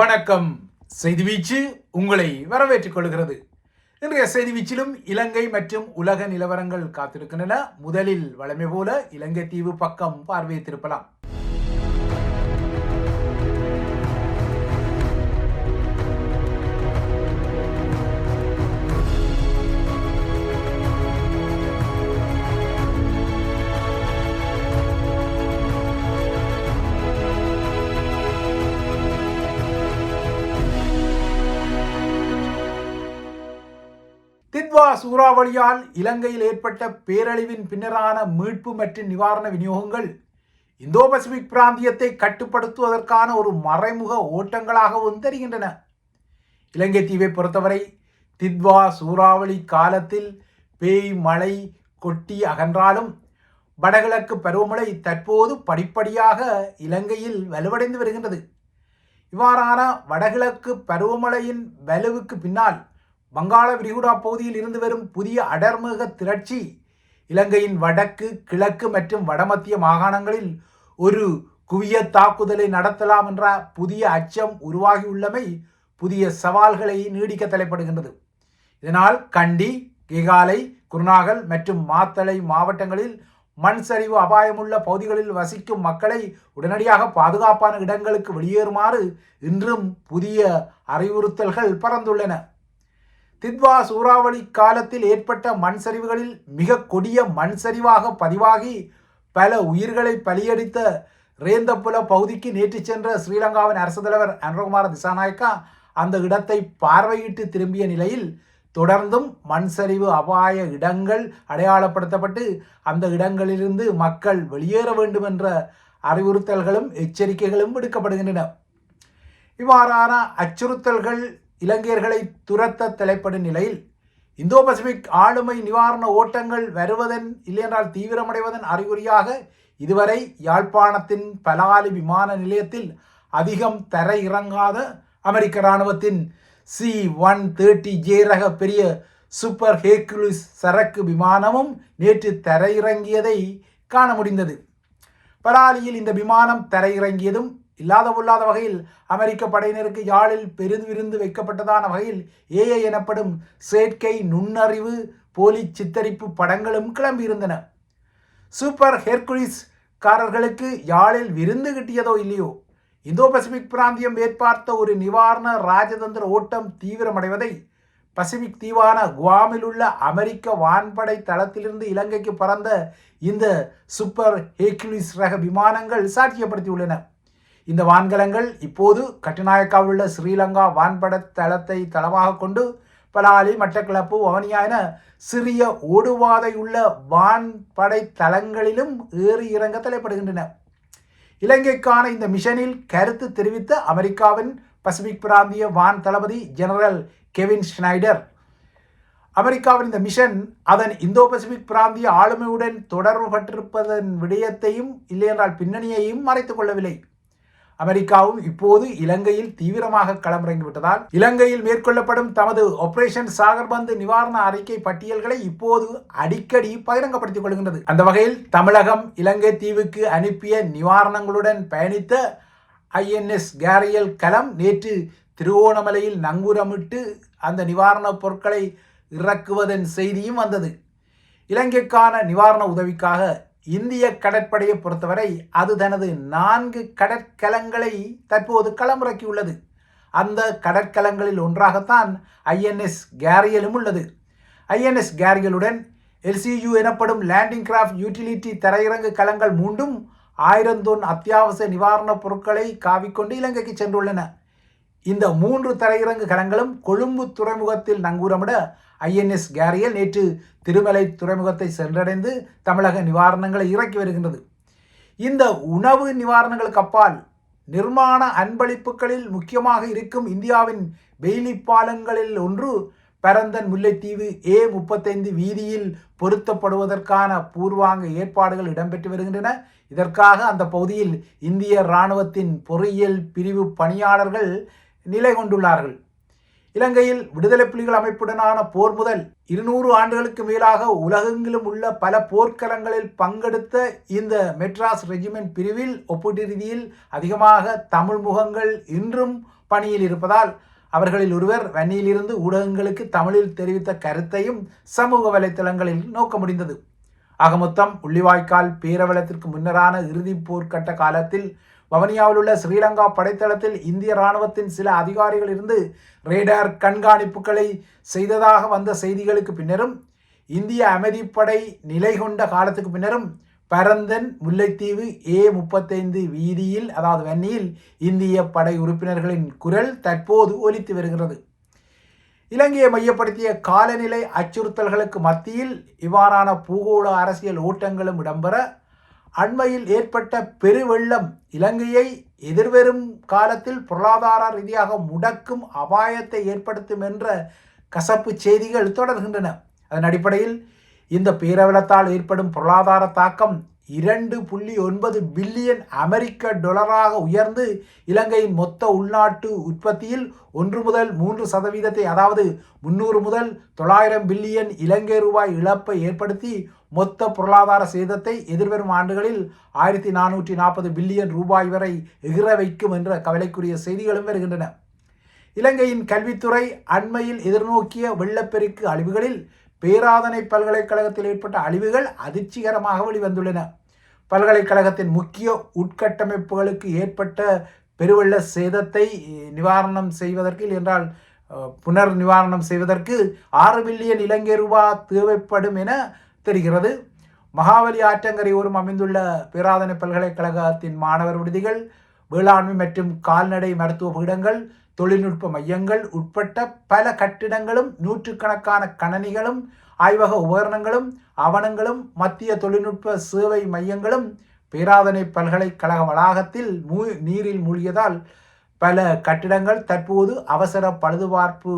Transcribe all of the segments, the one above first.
வணக்கம். செய்தி வீச்சு உங்களை வரவேற்றுக் கொள்கிறது. இன்றைய செய்தி வீச்சிலும் இலங்கை மற்றும் உலக நிலவரங்கள் காத்திருக்கின்றன. முதலில் வளமை போல இலங்கை தீவு பக்கம் பார்வையை சூறாவளியால் இலங்கையில் ஏற்பட்ட பேரழிவின் பின்னரான மீட்பு மற்றும் நிவாரண விநியோகங்கள் இந்தோ பசிபிக் பிராந்தியத்தை கட்டுப்படுத்துவதற்கான ஒரு மறைமுக ஓட்டங்களாகவும் தெரிகின்றன. இலங்கை தீவை பொறுத்தவரை தித்வா சூறாவளி காலத்தில் பேய் மழை கொட்டி அகன்றாலும் வடகிழக்கு பருவமழை தற்போது படிப்படியாக இலங்கையில் வலுவடைந்து வருகின்றது. இவ்வாறான வடகிழக்கு பருவமழையின் வலுவுக்கு பின்னால் வங்காள விரிகுடா பகுதியில் இருந்து வரும் புதிய அடர்மிக திரட்சி இலங்கையின் வடக்கு கிழக்கு மற்றும் வடமத்திய மாகாணங்களில் ஒரு குவிய தாக்குதலை நடத்தலாம் என்ற புதிய அச்சம் உருவாகியுள்ளமை புதிய சவால்களை நீடிக்க தலைப்படுகின்றது. இதனால் கண்டி கிகாலை குருநாகல் மற்றும் மாத்தளை மாவட்டங்களில் மண் சரிவு அபாயமுள்ள பகுதிகளில் வசிக்கும் மக்களை உடனடியாக பாதுகாப்பான இடங்களுக்கு வெளியேறுமாறு இன்றும் புதிய அறிவுறுத்தல்கள் பறந்துள்ளன. தித்வா சூறாவளி காலத்தில் ஏற்பட்ட மண் சரிவுகளில் மிக கொடிய மண் சரிவாக பதிவாகி பல உயிர்களை பலியடித்த ரேந்தப்புல பகுதிக்கு நேற்று சென்ற ஸ்ரீலங்காவின் அரசு தலைவர் அனுரகுமார திசாநாயக்கா அந்த இடத்தை பார்வையிட்டு திரும்பிய நிலையில் தொடர்ந்தும் மண் சரிவு அபாய இடங்கள் அடையாளப்படுத்தப்பட்டு அந்த இடங்களிலிருந்து மக்கள் வெளியேற வேண்டும் என்ற அறிவுறுத்தல்களும் எச்சரிக்கைகளும் விடுக்கப்படுகின்றன. இவ்வாறான அச்சுறுத்தல்கள் இலங்கையர்களை துரத்த தலைப்படும் நிலையில் இந்தோ பசிபிக் ஆளுமை நிவாரண ஓட்டங்கள் வருவதன் இல்லையென்றால் தீவிரமடைவதன் அறிகுறியாக இதுவரை யாழ்ப்பாணத்தின் பலாலி விமான நிலையத்தில் அதிகம் தரையிறங்காத இறங்காத அமெரிக்க இராணுவத்தின் சி ஒன் தேர்ட்டி ஜே ரக பெரிய சூப்பர் ஹேக்குலிஸ் சரக்கு விமானமும் நேற்று தரையிறங்கியதை காண முடிந்தது. பலாலியில் இந்த விமானம் தரையிறங்கியதும் இல்லாத பொல்லாத வகையில் அமெரிக்க படையினருக்கு யாழில் பெருவிருந்து வைக்கப்பட்டதான வகையில் ஏஐ எனப்படும் செயற்கை நுண்ணறிவு போலி சித்தரிப்பு படங்களும் கிளம்பியிருந்தன. சூப்பர் ஹெர்குலிஸ் காரர்களுக்கு யாழில் விருந்து கிட்டியதோ இல்லையோ? இந்தோ பசிபிக் பிராந்தியம் ஏற்பார்த்த ஒரு நிவாரண ராஜதந்திர ஓட்டம் தீவிரமடைவதை பசிபிக் தீவான குவாமில் உள்ள அமெரிக்க வான்படை தளத்திலிருந்து இலங்கைக்கு பறந்த இந்த சூப்பர் ஹேக்குலிஸ் ரக விமானங்கள் சாட்சியப்படுத்தியுள்ளன. இந்த வான்கலங்கள் இப்போது கட்டுநாயக்காவில் உள்ள ஸ்ரீலங்கா வான்பட தளத்தை தளமாக கொண்டு பலாலி மட்டக்கிளப்பு வவனியா என சிறிய ஓடுவாதையுள்ள வான்படை தளங்களிலும் ஏறி இறங்க தலைப்படுகின்றன. இலங்கைக்கான இந்த மிஷனில் கருத்து தெரிவித்த அமெரிக்காவின் பசிபிக் பிராந்திய வான் தளபதி ஜெனரல் கெவின் ஸ்னைடர். அமெரிக்காவின் இந்த மிஷன் அதன் இந்தோ பசிபிக் பிராந்திய ஆளுமையுடன் தொடர்பு பட்டிருப்பதன் விடயத்தையும் இல்லையென்றால் பின்னணியையும் மறைத்துக் கொள்ளவில்லை. அமெரிக்காவும் இப்போது இலங்கையில் தீவிரமாக களமிறங்கிவிட்டதால் இலங்கையில் மேற்கொள்ளப்படும் தமது ஆபரேஷன் சாகர்பந்து நிவாரண அறிக்கை பட்டியல்களை இப்போது அடிக்கடி பகிரங்கப்படுத்திக் கொள்கின்றது. அந்த வகையில் தமிழகம் இலங்கை தீவுக்கு அனுப்பிய நிவாரணங்களுடன் பயணித்த ஐஎன்எஸ் கேரியல் கலம் நேற்று திருவோணமலையில் நங்கூரமிட்டு அந்த நிவாரணப் பொருட்களை இறக்குவதன் செய்தியும் வந்தது. இலங்கைக்கான நிவாரண உதவிக்காக இந்திய கடற்படையை பொறுத்தவரை அது தனது நான்கு கடற்கலங்களை தற்போது களமிறக்கியுள்ளது. அந்த கடற்கலங்களில் ஒன்றாகத்தான் ஐஎன்எஸ் கேரியலும் உள்ளது. ஐஎன்எஸ் கேரியலுடன் எல்சியு எனப்படும் லேண்டிங் கிராஃப்ட் யூட்டிலிட்டி தரையிறங்கு கலங்கள் மூண்டும் ஆயிரம் தொன் அத்தியாவசிய நிவாரணப் பொருட்களை காவிக்கொண்டு இலங்கைக்கு சென்றுள்ளன. இந்த மூன்று தரையிறங்கு கலங்களும் கொழும்பு துறைமுகத்தில் நங்கூரமிட ஐஎன்எஸ் கேரியல் நேற்று திருமலை துறைமுகத்தை சென்றடைந்து தமிழக நிவாரணங்களை இறக்கி வருகின்றது. இந்த உணவு நிவாரணங்களுக்கு அப்பால் நிர்மாண அன்பளிப்புகளில் முக்கியமாக இருக்கும் இந்தியாவின் வெயிலி பாலங்களில் ஒன்று பரந்தன் முல்லைத்தீவு ஏ முப்பத்தைந்து வீதியில் பொருத்தப்படுவதற்கான பூர்வாங்க ஏற்பாடுகள் இடம்பெற்று வருகின்றன. இதற்காக அந்த பகுதியில் இந்திய இராணுவத்தின் பொறியியல் பிரிவு பணியாளர்கள் நிலை கொண்டுள்ளார்கள். இலங்கையில் விடுதலை புலிகள் அமைப்புடனான போர் முதல் இருநூறு ஆண்டுகளுக்கு மேலாக உலகெங்கிலும் உள்ள பல போர்க்களங்களில் பங்கெடுத்த இந்த மெட்ராஸ் ரெஜிமெண்ட் பிரிவில் ஒப்பீட்டு ரீதியில் அதிகமாக தமிழ் முகங்கள் இன்றும் பணியில் இருப்பதால் அவர்களில் ஒருவர் வன்னியிலிருந்து ஊடகங்களுக்கு தமிழில் தெரிவித்த கருத்தையும் சமூக வலைத்தளங்களில் நோக்க முடிந்தது. ஆக மொத்தம் உள்ளிவாய்க்கால் பேரவலத்திற்கு முன்னரான இறுதிப் போர்க்கட்ட காலத்தில் வவனியாவில் உள்ள ஸ்ரீலங்கா படைத்தளத்தில் இந்திய இராணுவத்தின் சில அதிகாரிகள் இருந்து ரேடார் கண்காணிப்புகளை செய்ததாக வந்த செய்திகளுக்கு பின்னரும் இந்திய அமைதிப்படை நிலை கொண்ட காலத்துக்கு பின்னரும் பரந்தன் முல்லைத்தீவு ஏ முப்பத்தைந்து வீதியில் அதாவது வன்னியில் இந்திய படை உறுப்பினர்களின் குரல் தற்போது ஒலித்து வருகிறது. இலங்கையை மையப்படுத்திய காலநிலை அச்சுறுத்தல்களுக்கு மத்தியில் இவ்வாறான பூகோள அரசியல் ஓட்டங்களும் இடம்பெற அண்மையில் ஏற்பட்ட பெருவெள்ளம் இலங்கையை எதிர்வரும் காலத்தில் பொருளாதார ரீதியாக முடக்கும் அபாயத்தை ஏற்படுத்தும் என்ற கசப்பு செய்திகள் தொடர்கின்றன. அதன் அடிப்படையில் இந்த பேரவலத்தால் ஏற்படும் பொருளாதார தாக்கம் இரண்டு புள்ளி ஒன்பது பில்லியன் அமெரிக்க டொலராக உயர்ந்து இலங்கையின் மொத்த உள்நாட்டு உற்பத்தியில் ஒன்று முதல் மூன்று சதவீதத்தை அதாவது முன்னூறு முதல் தொள்ளாயிரம் பில்லியன் இலங்கை ரூபாய் இழப்பை ஏற்படுத்தி மொத்த பொருளாதார சேதத்தை எதிர்வரும் ஆண்டுகளில் ஆயிரத்தி நானூற்றி நாற்பது பில்லியன் ரூபாய் வரை எகிர வைக்கும் என்ற கவலைக்குரிய செய்திகளும் வருகின்றன. இலங்கையின் கல்வித்துறை அண்மையில் எதிர்நோக்கிய வெள்ளப்பெருக்கு அழிவுகளில் பேராதனை பல்கலைக்கழகத்தில் ஏற்பட்ட அழிவுகள் அதிர்ச்சிகரமாக வெளிவந்துள்ளன. பல்கலைக்கழகத்தின் முக்கிய உட்கட்டமைப்புகளுக்கு ஏற்பட்ட பெருவெள்ள சேதத்தை நிவாரணம் செய்வதற்கு என்றால் புனர் நிவாரணம் செய்வதற்கு ஆறு பில்லியன் இலங்கை ரூபா தேவைப்படும் என தெரிகிறது. மகாவலி ஆற்றங்கரையோரும் அமைந்துள்ள பேராதனை பல்கலைக்கழகத்தின் மாணவர் விடுதிகள் வேளாண்மை மற்றும் கால்நடை மருத்துவ பீடங்கள் தொழில்நுட்ப மையங்கள் உட்பட்ட பல கட்டிடங்களும் நூற்றுக்கணக்கான கணனிகளும் ஆய்வக உபகரணங்களும் ஆவணங்களும் மத்திய தொழில்நுட்ப சேவை மையங்களும் பேராதனை பல்கலைக்கழக வளாகத்தில் மூ நீரில் மூழ்கியதால் பல கட்டிடங்கள் தற்போது அவசர பழுதுபார்ப்பு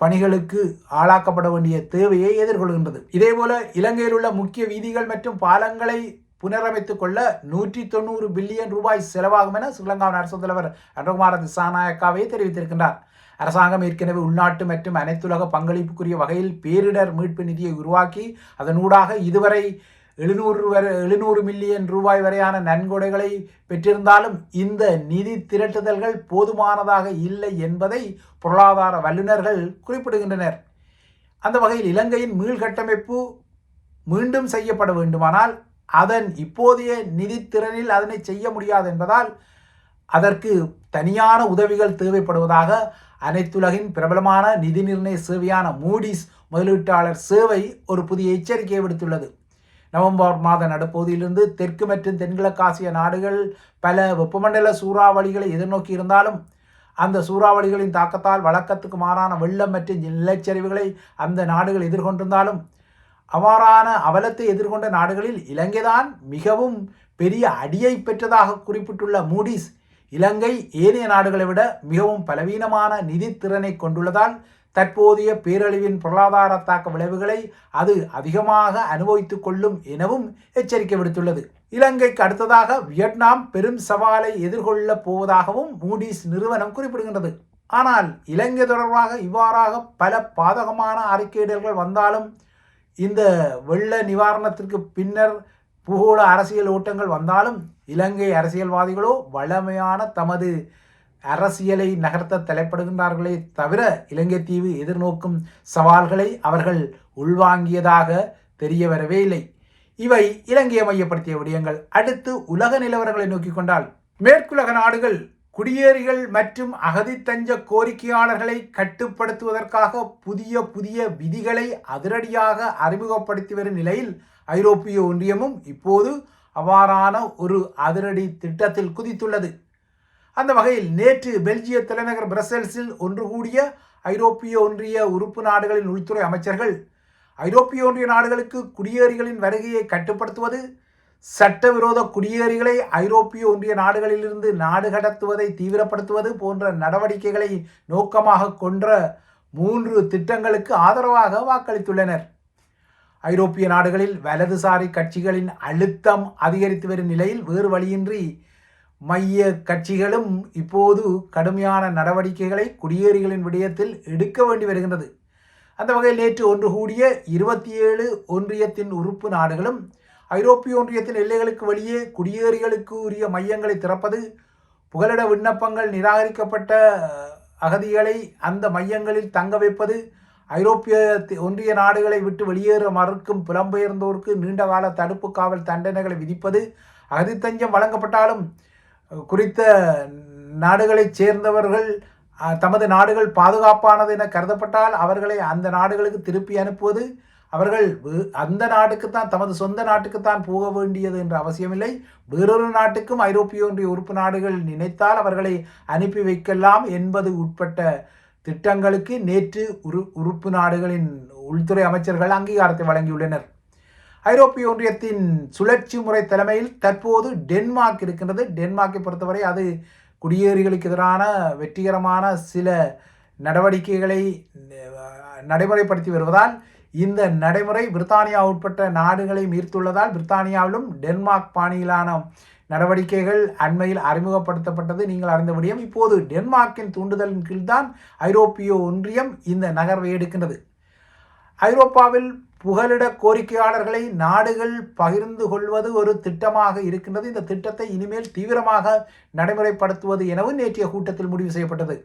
பணிகளுக்கு ஆளாக்கப்பட வேண்டிய தேவையை எதிர்கொள்கின்றது. இதேபோல இலங்கையில் உள்ள முக்கிய வீதிகள் மற்றும் பாலங்களை புனரமைத்துக் கொள்ள நூற்றி தொண்ணூறு பில்லியன் ரூபாய் செலவாகும் என ஸ்ரீலங்காவின் அரசு தலைவர் அனுகுமார திசாநாயக்காவே தெரிவித்திருக்கின்றார். அரசாங்கம் ஏற்கனவே உள்நாட்டு மற்றும் அனைத்துலக பங்களிப்புக்குரிய வகையில் பேரிடர் மீட்பு நிதியை உருவாக்கி அதனூடாக இதுவரை எழுநூறு வரை எழுநூறு மில்லியன் ரூபாய் வரையான நன்கொடைகளை பெற்றிருந்தாலும் இந்த நிதி திரட்டுதல்கள் போதுமானதாக இல்லை என்பதை பொருளாதார வல்லுநர்கள் குறிப்பிடுகின்றனர். அந்த வகையில் இலங்கையின் மீள்கட்டமைப்பு மீண்டும் செய்யப்பட வேண்டுமானால் அதன் இப்போதைய நிதித்திறனில் அதனை செய்ய முடியாது என்பதால் அதற்கு தனியான உதவிகள் தேவைப்படுவதாக அனைத்துலகின் பிரபலமான நிதி நிர்ணய சேவையான மூடிஸ் முதலீட்டாளர் சேவை ஒரு புதிய எச்சரிக்கையை விடுத்துள்ளது. நவம்பர் மாத நடுப்பகுதியிலிருந்து தெற்கு மற்றும் தென்கிழக்காசிய நாடுகள் பல வெப்பமண்டல சூறாவளிகளை எதிர்நோக்கி இருந்தாலும் அந்த சூறாவளிகளின் தாக்கத்தால் வழக்கத்துக்கு மாறான வெள்ளம் மற்றும் நிலச்சரிவுகளை அந்த நாடுகள் எதிர்கொண்டிருந்தாலும் அவ்வாறான அவலத்தை எதிர்கொண்ட நாடுகளில் இலங்கைதான் மிகவும் பெரிய அடியை பெற்றதாக குறிப்பிட்டுள்ள மூடிஸ் இலங்கை ஏனைய நாடுகளை விட மிகவும் பலவீனமான நிதித்திறனை கொண்டுள்ளதால் தற்போதைய பேரழிவின் பொருளாதார தாக்க விளைவுகளை அது அதிகமாக அனுபவித்துக் கொள்ளும் எனவும் எச்சரிக்கை விடுத்துள்ளது. இலங்கைக்கு அடுத்ததாக வியட்நாம் பெரும் சவாலை எதிர்கொள்ளப் போவதாகவும் மூடிஸ் நிறுவனம் குறிப்பிடுகின்றது. ஆனால் இலங்கை தொடர்பாக இவ்வாறாக பல பாதகமான அறிக்கையிடல்கள் வந்தாலும் இந்த வெள்ள நிவாரணத்திற்கு பின்னர் பூகோள அரசியல் ஓட்டங்கள் வந்தாலும் இலங்கை அரசியல்வாதிகளோ வளமையான தமது அரசியலை நகர்த்த தலைப்படுகின்றார்களே தவிர இலங்கை தீவு எதிர்நோக்கும் சவால்களை அவர்கள் உள்வாங்கியதாக தெரிய வரவே இல்லை. இவை இலங்கையை மையப்படுத்திய விடயங்கள். அடுத்து உலக நிலவரங்களை நோக்கிக் கொண்டால் மேற்குலக நாடுகள் குடியேறிகள் மற்றும் அகதி தஞ்ச கோரிக்கையாளர்களை கட்டுப்படுத்துவதற்காக புதிய புதிய விதிகளை அதிரடியாக அறிமுகப்படுத்தி வரும் நிலையில் ஐரோப்பிய ஒன்றியமும் இப்போது அவ்வாறான ஒரு அதிரடி திட்டத்தில் குதித்துள்ளது. அந்த வகையில் நேற்று பெல்ஜிய தலைநகர் பிரசல்ஸில் ஒன்று கூடிய ஐரோப்பிய ஒன்றிய உறுப்பு நாடுகளின் உள்துறை அமைச்சர்கள் ஐரோப்பிய ஒன்றிய நாடுகளுக்கு குடியேறிகளின் வருகையை கட்டுப்படுத்துவது சட்டவிரோத குடியேறிகளை ஐரோப்பிய ஒன்றிய நாடுகளிலிருந்து நாடு கடத்துவதை தீவிரப்படுத்துவது போன்ற நடவடிக்கைகளை நோக்கமாக கொன்ற மூன்று திட்டங்களுக்கு ஆதரவாக வாக்களித்துள்ளனர். ஐரோப்பிய நாடுகளில் வலதுசாரி கட்சிகளின் அழுத்தம் அதிகரித்து வரும் நிலையில் வேறு வழியின்றி மைய கட்சிகளும் இப்போது கடுமையான நடவடிக்கைகளை குடியேறிகளின் விடயத்தில் எடுக்க வேண்டி வருகின்றது. அந்த வகையில் நேற்று ஒன்று கூடிய இருபத்தி ஏழு ஒன்றியத்தின் உறுப்பு நாடுகளும் ஐரோப்பிய ஒன்றியத்தின் எல்லைகளுக்கு வெளியே குடியேறிகளுக்கு உரிய மையங்களை திறப்பது புகலிட விண்ணப்பங்கள் நிராகரிக்கப்பட்ட அகதிகளை அந்த மையங்களில் தங்க வைப்பது ஐரோப்பிய ஒன்றிய நாடுகளை விட்டு வெளியேற மறுக்கும் புலம்பெயர்ந்தோருக்கு நீண்டகால தடுப்பு காவல் தண்டனைகளை விதிப்பது அகதித்தஞ்சம் வழங்கப்பட்டாலும் குறித்த நாடுகளைச் சேர்ந்தவர்கள் தமது நாடுகள் பாதுகாப்பானது என கருதப்பட்டால் அவர்களை அந்த நாடுகளுக்கு திருப்பி அனுப்புவது அவர்கள் அந்த நாட்டுக்குத்தான் தமது சொந்த நாட்டுக்குத்தான் போக வேண்டியது என்ற அவசியமில்லை. வேறொரு நாட்டுக்கும் ஐரோப்பிய ஒன்றிய உறுப்பு நாடுகள் நினைத்தால் அவர்களை அனுப்பி வைக்கலாம் என்பது உட்பட்ட திட்டங்களுக்கு நேற்று உரு உறுப்பு நாடுகளின் உள்துறை அமைச்சர்கள் அங்கீகாரத்தை வழங்கியுள்ளனர். ஐரோப்பிய ஒன்றியத்தின் சுழற்சி முறை தலைமையில் தற்போது டென்மார்க் இருக்கின்றது. டென்மார்க்கை பொறுத்தவரை அது குடியேறிகளுக்கு எதிரான வெற்றிகரமான சில நடவடிக்கைகளை நடைமுறைப்படுத்தி வருவதால் இந்த நடைமுறை பிரித்தானியா உட்பட்ட நாடுகளை மீர்த்துள்ளதால் பிரித்தானியாவிலும் டென்மார்க் பாணியிலான நடவடிக்கைகள் அண்மையில் அறிமுகப்படுத்தப்பட்டது. நீங்கள் அறிந்த முடியும் இப்போது டென்மார்க்கின் தூண்டுதலின் கீழ்தான் ஐரோப்பிய ஒன்றியம் இந்த நகர்வை எடுக்கின்றது. ஐரோப்பாவில் புகலிட கோரிக்கையாளர்களை நாடுகள் பகிர்ந்து கொள்வது ஒரு திட்டமாக இருக்கின்றது. இந்த திட்டத்தை இனிமேல் தீவிரமாக நடைமுறைப்படுத்துவது எனவும் நேற்றைய கூட்டத்தில் முடிவு செய்யப்பட்டது.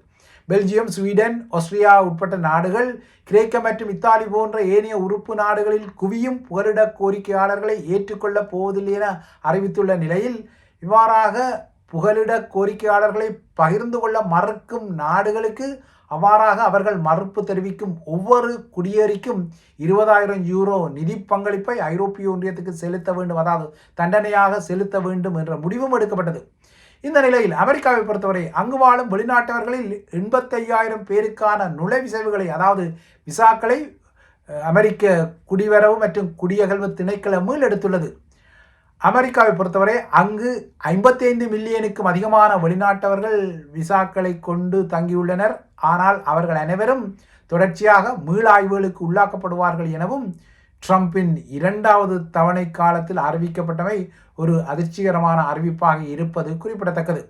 பெல்ஜியம் ஸ்வீடன் ஆஸ்திரியா உட்பட்ட நாடுகள் கிரேக்க மற்றும் இத்தாலி போன்ற ஏனைய உறுப்பு நாடுகளில் குவியும் புகலிட கோரிக்கையாளர்களை ஏற்றுக்கொள்ளப் போவதில்லை என அறிவித்துள்ள நிலையில் இவ்வாறாக புகலிட கோரிக்கையாளர்களை பகிர்ந்து கொள்ள மறுக்கும் நாடுகளுக்கு அவ்வாறாக அவர்கள் மறுப்பு தெரிவிக்கும் ஒவ்வொரு குடியேறிக்கும் இருபதாயிரம் யூரோ நிதி பங்களிப்பை ஐரோப்பிய ஒன்றியத்துக்கு செலுத்த வேண்டும் அதாவது தண்டனையாக செலுத்த வேண்டும் என்ற முடிவும் எடுக்கப்பட்டது. இந்த நிலையில் அமெரிக்காவை பொறுத்தவரை அங்கு வாழும் வெளிநாட்டவர்களில் எண்பத்தையாயிரம் பேருக்கான நுழைவிசைவுகளை அதாவது விசாக்களை அமெரிக்க குடிவரவு மற்றும் குடியகல்வு திணைக்களம் எடுத்துள்ளது. அமெரிக்காவை பொறுத்தவரை அங்கு ஐம்பத்தைந்து மில்லியனுக்கும் அதிகமான வெளிநாட்டவர்கள் விசாக்களை கொண்டு தங்கியுள்ளனர். ஆனால் அவர்கள் அனைவரும் தொடர்ச்சியாக மீளாய்வுகளுக்கு உள்ளாக்கப்படுவார்கள் எனவும் ட்ரம்பின் இரண்டாவது தவணை காலத்தில் அறிவிக்கப்பட்டவை ஒரு அதிர்ச்சிகரமான அறிவிப்பாக இருப்பது குறிப்பிடத்தக்கது.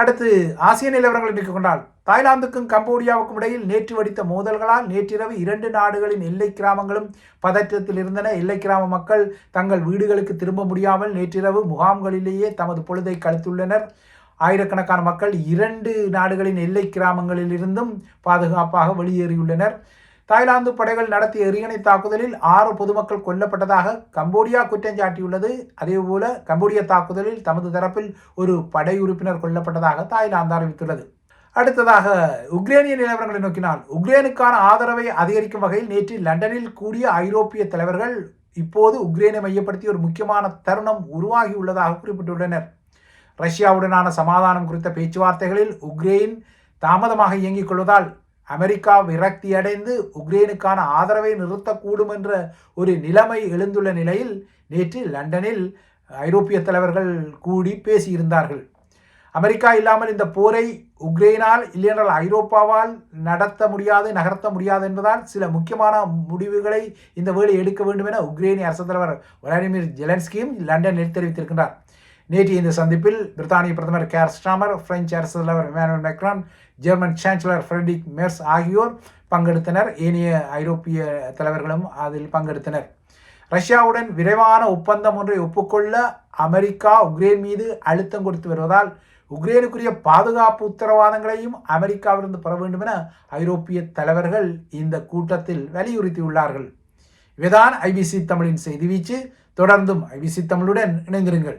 அடுத்து ஆசிய நிலவரங்களை நிற்க கொண்டால் தாய்லாந்துக்கும் கம்போடியாவுக்கும் இடையில் நேற்று வடித்த மோதல்களால் நேற்றிரவு இரண்டு நாடுகளின் எல்லை கிராமங்களும் பதற்றத்தில் இருந்தன. எல்லை கிராம மக்கள் தங்கள் வீடுகளுக்கு திரும்ப முடியாமல் நேற்றிரவு முகாம்களிலேயே தமது பொழுதை கழித்துள்ளனர். ஆயிரக்கணக்கான மக்கள் இரண்டு நாடுகளின் எல்லை கிராமங்களில் இருந்தும் பாதுகாப்பாக வெளியேறியுள்ளனர். தாய்லாந்து படைகள் நடத்திய எரியணை தாக்குதலில் ஆறு பொதுமக்கள் கொல்லப்பட்டதாக கம்போடியா குற்றம் சாட்டியுள்ளது. அதேபோல கம்போடிய தாக்குதலில் தமது தரப்பில் ஒரு படை உறுப்பினர் கொல்லப்பட்டதாக தாய்லாந்து அறிவித்துள்ளது. அடுத்ததாக உக்ரைனிய நிலவரங்களை நோக்கினால் உக்ரைனுக்கான ஆதரவை அதிகரிக்கும் வகையில் நேற்று லண்டனில் கூடிய ஐரோப்பிய தலைவர்கள் இப்போது உக்ரைனை மையப்படுத்தி ஒரு முக்கியமான தருணம் உருவாகியுள்ளதாக குறிப்பிட்டுள்ளனர். ரஷ்யாவுடனான சமாதானம் குறித்த பேச்சுவார்த்தைகளில் உக்ரைன் தாமதமாக இயங்கிக் கொள்வதால் அமெரிக்கா விரக்தியடைந்து உக்ரைனுக்கான ஆதரவை நிறுத்தக்கூடும் என்ற ஒரு நிலைமை எழுந்துள்ள நிலையில் நேற்று லண்டனில் ஐரோப்பிய தலைவர்கள் கூடி பேசியிருந்தார்கள். அமெரிக்கா இல்லாமல் இந்த போரை உக்ரைனால் இல்லையென்றால் ஐரோப்பாவால் நடத்த முடியாது நகர்த்த முடியாது என்பதால் சில முக்கியமான முடிவுகளை இந்த வேலை எடுக்க வேண்டும் என உக்ரைனிய அரசு தலைவர் விளாடிமிர் ஜெலன்ஸ்கியும் லண்டனில் தெரிவித்திருக்கின்றார். நேற்றைய இந்த சந்திப்பில் பிரித்தானிய பிரதமர் கேர் ஸ்டாமர் பிரெஞ்சு அரசு தலைவர் Emmanuel Macron German chancellor Friedrich Merz ஆகியோர் பங்கெடுத்தனர். ஏனைய ஐரோப்பிய தலைவர்களும் அதில் பங்கெடுத்தனர். ரஷ்யாவுடன் விரைவான ஒப்பந்தம் ஒன்றை ஒப்புக்கொள்ள அமெரிக்கா உக்ரைன் மீது அழுத்தம் கொடுத்து வருவதால் உக்ரைனுக்குரிய பாதுகாப்பு உத்தரவாதங்களையும் அமெரிக்காவிலிருந்து பெற வேண்டும் என ஐரோப்பிய தலைவர்கள் இந்த கூட்டத்தில் வலியுறுத்தியுள்ளார்கள். இவைதான் ஐபிசி தமிழின் செய்தி வீச்சு. தொடர்ந்தும் ஐபிசி தமிழுடன் இணைந்திருங்கள்.